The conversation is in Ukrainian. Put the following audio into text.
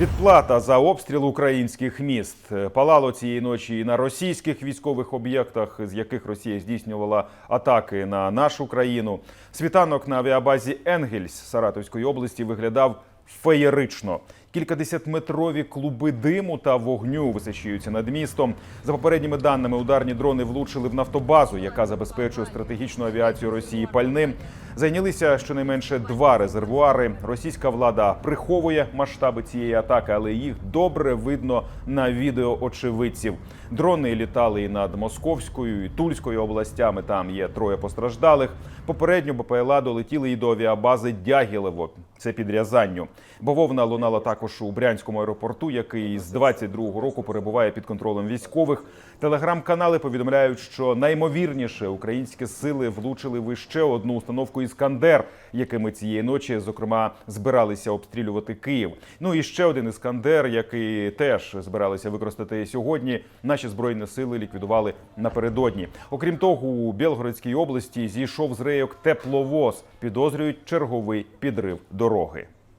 Відплата за обстріл українських міст палало цієї ночі і на російських військових об'єктах, з яких Росія здійснювала атаки на нашу країну. Світанок на авіабазі Енгельс Саратовської області виглядав феєрично. Кількадесятметрові клуби диму та вогню височуються над містом. За попередніми даними, ударні дрони влучили в нафтобазу, яка забезпечує стратегічну авіацію Росії пальним. Зайнялися щонайменше два резервуари. Російська влада приховує масштаби цієї атаки, але їх добре видно на відео очевидців. Дрони літали і над Московською і Тульською областями. Там є троє постраждалих. Попередньо БПЛА долетіли і до авіабази Дягілево. Це під Рязанню. Бавовна лунала також у Брянському аеропорту, який з 22-го року перебуває під контролем військових. Телеграм-канали повідомляють, що наймовірніше українські сили влучили в іще одну установку Іскандер, якими цієї ночі, зокрема, збиралися обстрілювати Київ. Ну і ще один іскандер, який теж збиралися використати сьогодні. Наші збройні сили ліквідували напередодні. Окрім того, у Білгородській області зійшов з рейок тепловоз. Підозрюють черговий підрив дороги.